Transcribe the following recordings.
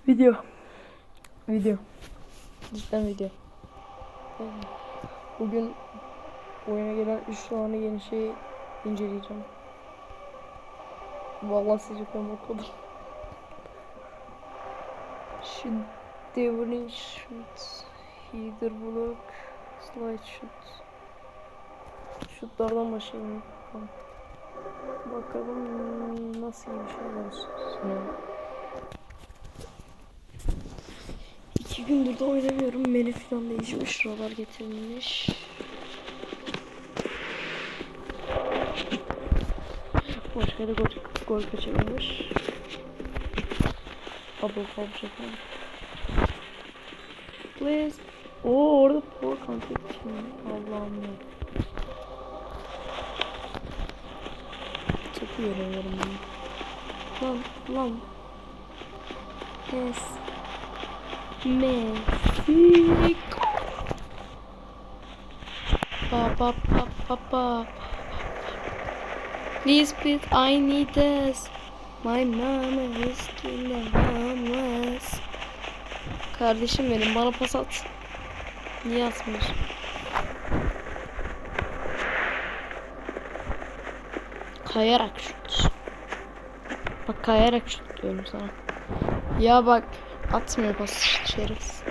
Video. Video. Cidden video. Bugün oyuna gelen 3 tane yeni şeyi inceleyeceğim. Vallahi ben bakalım. Şu Devrin Shoot, Header Block, Slide Shoot. Şutlardan başlayalım. Bakalım. Nasıl bir şey olsun. İki gündür de oynamıyorum. Menü falan değişmiş. Şuralar getirilmiş. Başka da gol, gol kaçırılmış. Double foul çekelim. Please. Oo orada poor contact. Allah'ım ya. Topu göremiyorum ben. Lan lan. Yes. Messi. Pa pa pa pa pa. Please please I need this. My mama is killing homeless. Kardeşim benim bana pas at. Niye atmıyorsun? Kayarak şut. Bak kayarak şut diyorum sana. Ya bak atmıyor pas şerif.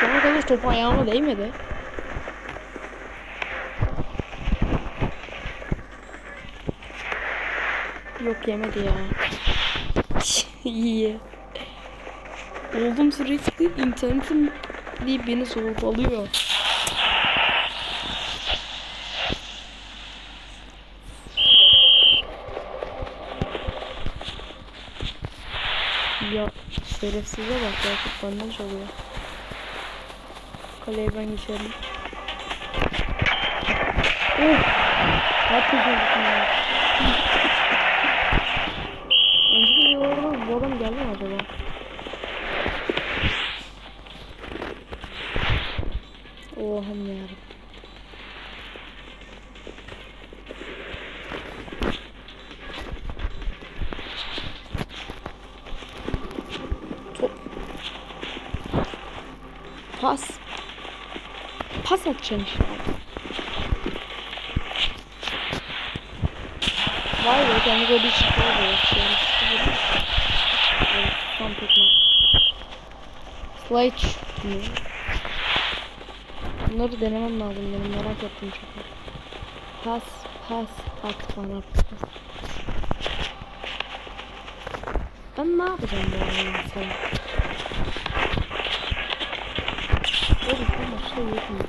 Şu ana kadar topu ayağıma değmedi. Yok yemedi ya. İyi. Oldum sürekli internetim diye beni zorbalıyor. Ya şerefsize bak ya benden çalıyor. Kaleye ben geçerim. Of! Ne yapıyorsun Pas. Pas atacaksın işte. Vay be kendi golü çıkıyor böyle şey. Tam tutma. Slide mi? Bunları denemem lazım benim merak ettim çok. Pas pas at bana pas. Ben ne yapacağım bu arada? Ben başta yedim.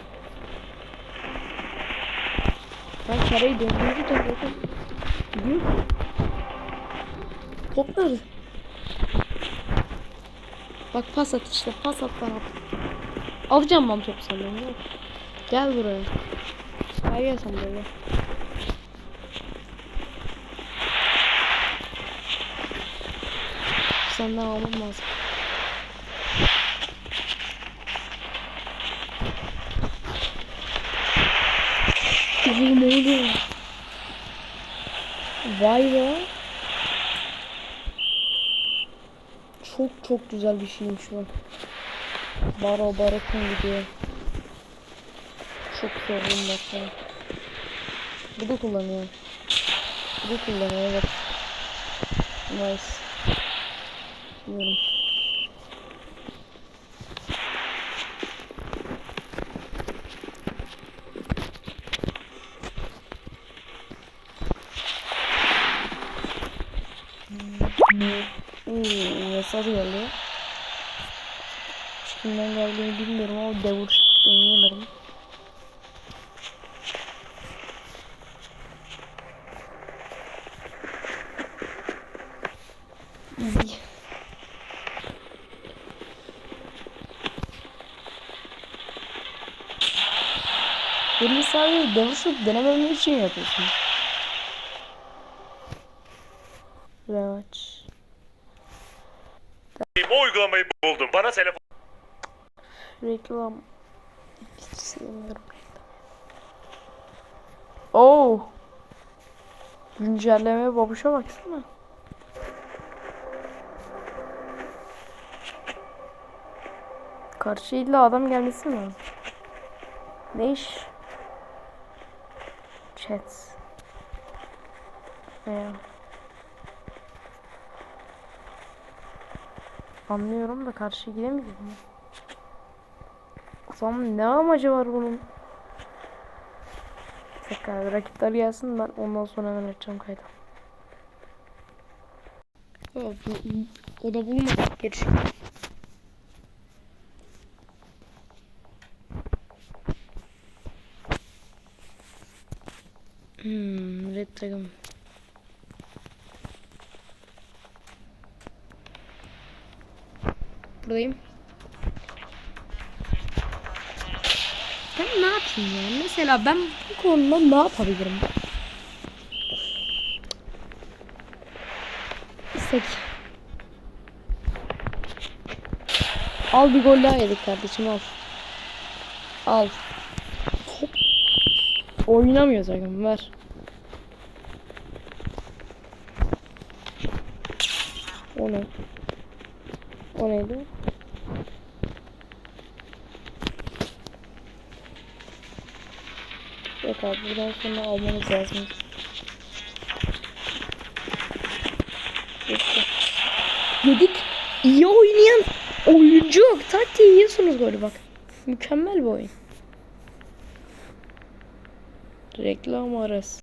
Ben kareyi döndürdü döndürdü. Gidiyor. Top nerede? Bak pas at işte pas at bana. Alacağım ben topu senden gel. Gel buraya. Gel gel sen buraya. Senden almam lazım. Ne oluyor? Vay be. Çok çok güzel bir şeymiş bu. Baro barakın gidiyor. Çok sorun bak ya. Bu da kullanıyor. Bu da kullanıyor evet. Nice. Diyorum. Mesaj geldi. Kimden geldiğini bilmiyorum ama devur oynayamadım. İyi. Bunu sadece devur şut denemem için yapıyorsun. Rematch. Bu uygulamayı buldum. Bana telefon Reklam. Hiç sevmiyorum. Oo. Güncelleme babuşa baksana. Karşı illa adam gelmesi mi? Ne iş? Chat. Ne Anlıyorum da karşıya gidemeyiz mi? O zaman ne amacı var bunun? Tekrar rakipler gelsin ben ondan sonra hemen açacağım kaydı. O da bulmadık gerçi. Hmm, Red Dragon. Buradayım. Ben ne yapayım ya? Mesela ben bu konuda ne yapabilirim? İstek. Al bir gol daha yedik kardeşim al. Al. Oynamıyor sakın ver. O ne? O neydi? Yok abi buradan sonra almamız lazım. Yedik. İyi oynayan oyuncu. Taktiği yiyorsunuz golü bak. Mükemmel bir oyun. Reklam arası.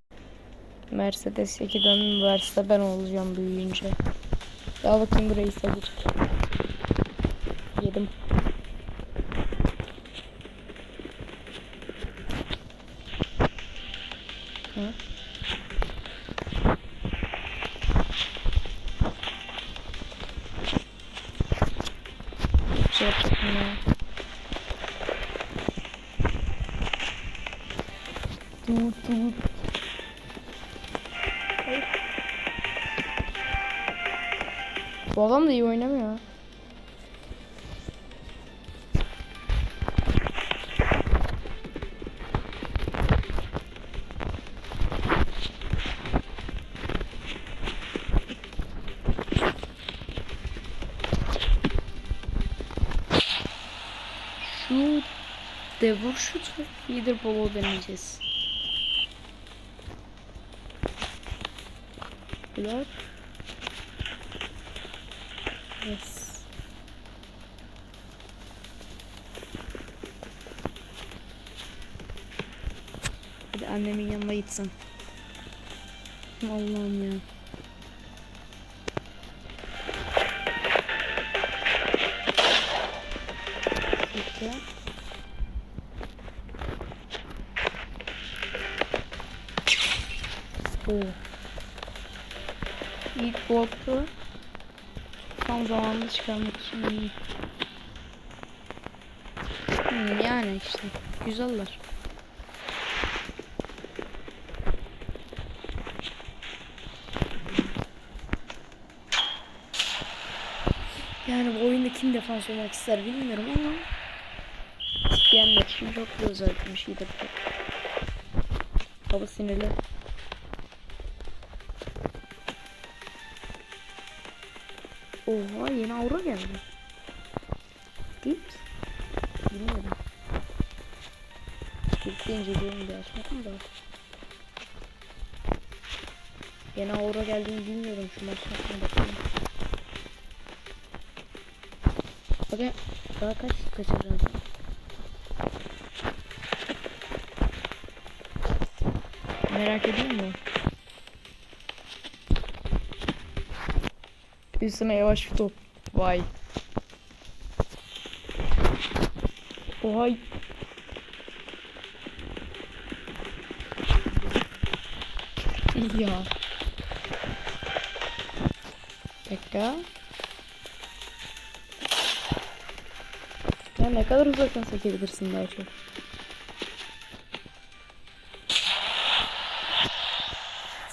Mercedes 2'den verse ben olacağım büyüyünce. Daha bakayım burayı sayacak. Yedim. Bir şey yapacaktım ya. Tut. Bu adam da iyi oynamıyor. Devur şut ve feeder ball'u deneyeceğiz. Blok. Yes. Hadi annemin yanına gitsin. Allah'ım ya. Bekle. Oo. İlk bloku tam zamanında çıkarmak için iyi. Hmm, yani işte güzeller. Yani bu oyunda kim defans olmak ister bilmiyorum ama isteyenler için çok bir şeydir bu. Baba sinirli. Oha yeni aura geldi. Değil mi? Bilmiyorum. Birlikte inceleyelim bir açmadım da. Yeni aura geldiğini bilmiyorum şu maçın hakkında bakayım. Bakın daha kaç kaçıracağım. Merak ediyor musun? Üstüne yavaş bir top. Vay. Oha. Ya. Dakika. Ya ne kadar uzaktan sekebilirsin daha çok.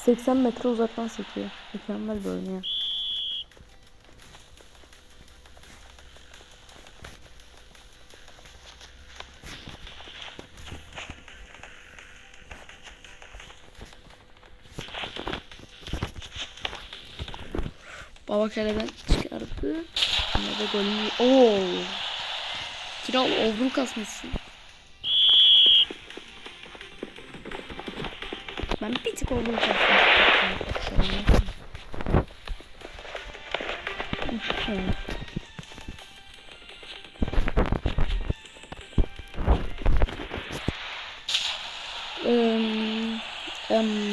...80 metre uzaktan sekiyor. Mükemmel bir Baba kaleden çıkardı. Yine de golü... Oo. Kral overall kasmışsın. Ben bir tık overall kasmışım. Um, um, um.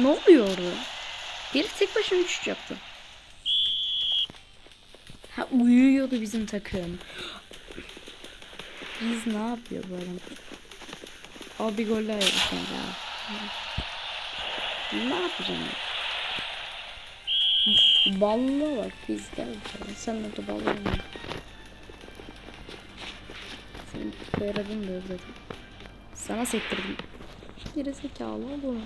Ne oluyor orada? Bir tek başına uçuş yaptı. Ha uyuyordu bizim takım. Biz ne yapıyor bu adam? Al bir gol daha yedik abi. Ne yapacağım ya? Balla bak biz gel. Sen de balla oyna. Senin koyaradın da özledim. Sana sektirdim. Geri zekalı ol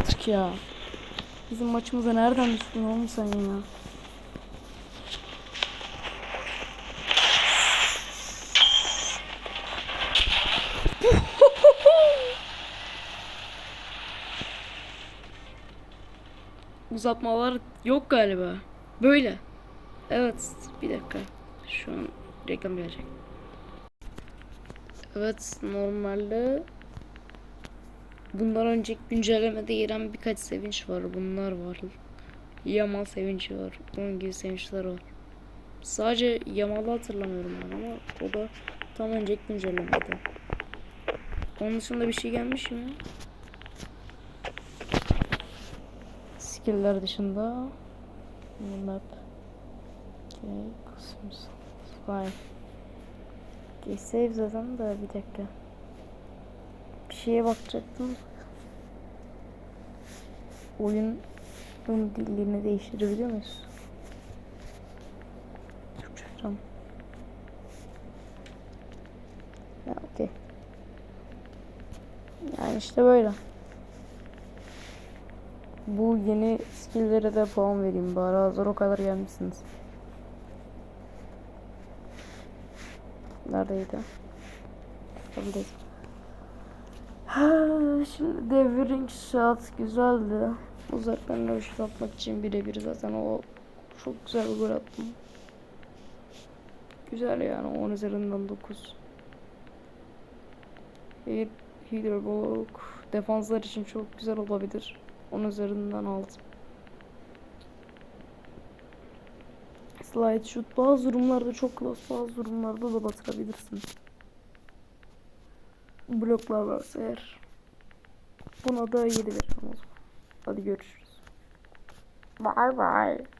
artık ya. Bizim maçımıza nereden düştün oğlum sen ya? Uzatmalar yok galiba. Böyle. Evet, bir dakika. Şu an reklam gelecek. Evet, normalde Bundan önceki güncellemede giren birkaç sevinç var. Bunlar var. Yamal sevinci var. Bunun gibi sevinçler var. Sadece Yamal'ı hatırlamıyorum ben ama o da tam önceki güncellemede. Onun dışında bir şey gelmiş mi? Skill'ler dışında map okay, fine okay, save zaten da bir dakika şeye bakacaktım. Oyunun dilini değiştirebiliyor muyuz? Türkçe tamam. Ya okey. Yani işte böyle. Bu yeni skill'lere de puan vereyim bari hazır o kadar gelmişsiniz. Neredeydi? Buradayız. Şimdi devring shot güzeldi. Uzaktan röşt atmak için birebir zaten o çok güzel bir gol attım. Güzel yani 10 üzerinden 9. Hit, header block defanslar için çok güzel olabilir. 10 üzerinden 6. Slide shoot bazı durumlarda çok klas bazı durumlarda da batırabilirsin. Bloklar varsa eğer. Buna da 7 veririm o zaman. Hadi görüşürüz. Bye bye.